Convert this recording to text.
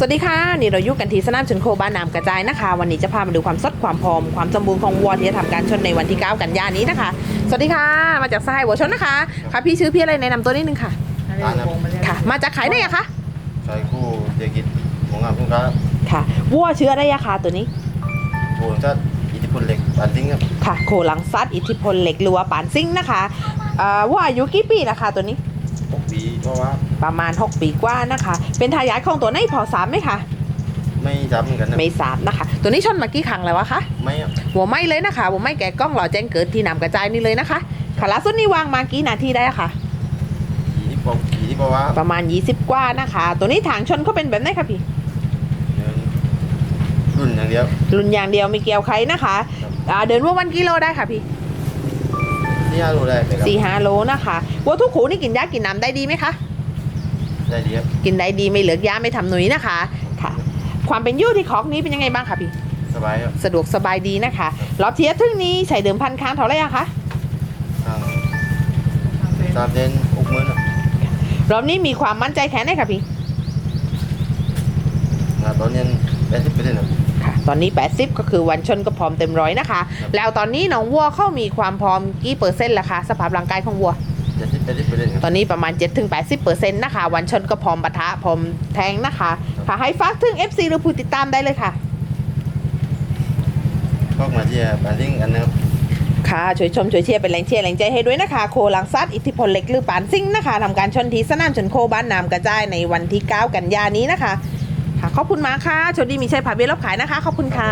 วัสดีค่ะ นี่เราอยู่กันที่สนามชนโคบ้านน้ำกระจายนะคะ วันนี้จะพามาดูความสดความพร้อม ความสมบูรณ์ของวัวที่จะทำการชนในวันที่ 9 กันยายนนี้นะคะ สวัสดีค่ะ มาจากสหายวัวชนนะคะค่ะพี่ชื่อพี่อะไรแนะนำตัวนิดนึงค่ะ ร้านครับค่ะ มาจากขายได้ยังคะใช้คู่เศรษฐกิจของงานทุ่งค้าค่ะวัวเชื้อได้ยาคาตัวนี้โอ้ชาติอิทธิพลเหล็กปานทิ้งครับค่ะ โคหลังซัดอิทธิพลเหล็กหรือว่าปานซิ่งนะคะอ่าวัวอายุกี่ปีนะคะตัวนี้ หกปีเพราะว่าประมาณ 6 ปีกว่านะคะ เป็นทายาทของตัวไหนพอสามไหมคะไม่จำเหมือนกันนะไม่สามนะคะ ตัวนี้ชนมากี่ครั้งแล้ววะคะไม่ครับหัวไหม้เลยนะคะหัวไหม้แกะกล้องหล่อแจ้งเกิดที่นำกระจายนี่เลยนะคะค่ะล่าสุดนี่วางมากี่นาทีได้อะค่ะอิทธิพลอิทธิพลว่าประมาณ 20 กว่านะคะ ตัวนี้ทางชนเขาเป็นแบบไหนคะพี่ เดินรุ่นอย่างเดียว รุ่นอย่างเดียวไม่เกี่ยวใครนะคะอ่าเดินว่าวันกิโลได้ค่ะพี่ ที่ห้าโลได้ไหมครับสี่ห้าโลนะคะวัวทุกขูนี่กินยากินน้ำได้ดีไหมคะได้ดีครับกินได้ดีไม่เหลือกยาไม่ทำหนุยนะคะค่ะ ความเป็นอยู่ที่คอกนี้เป็นยังไงบ้างคะพี่ สบายครับสะดวกสบายดีนะคะรอบเทียบทึ่งนี้ใช้เดิมพันค้างเท่าไหร่อะคะ ทางตามเดนหกหมื่นครับรอบนี้มีความมั่นใจแค่ไหนคะพี่งานตอนนี้ แปดสิบเปอร์เซ็นต์ครับ ค่ะตอนนี้ 80 ก็คือวันชนก็พร้อมเต็มร้อยนะคะแล้วตอนนี้น้องวัวเข้ามีความพร้อมกี่เปอร์เซ็นต์ละคะสภาพร่างกายของวัว เจ็ดสิบแปดสิบเปอร์เซ็นต์คตรับอนนี้ประมาณ 7-80%เปอร์เซ็นต์นะคะ วันชนก็พร้อมปะทะพร้อมแทงนะคะค่ะให้ฟักถึง FC หรือผู้ติดตามได้เลยค่ะ ก็มาที่ปานทิ้งกันนะครับ ค่ะช่วยชมช่วยเชียร์เป็นแรงเชียร์แรงใจให้ด้วยนะคะ โคลังซัดอิทธิพลเล็กหรือปานซิ่งนะคะทำการชนทีสนามชนโคบ้านนามกระจายในวันที่ 9 กันยานี้นะคะ ค่ะขอบคุณมากค่ะโชคดีมีชัยผ่าเบี้ยรับขายนะคะขอบคุณค่ะ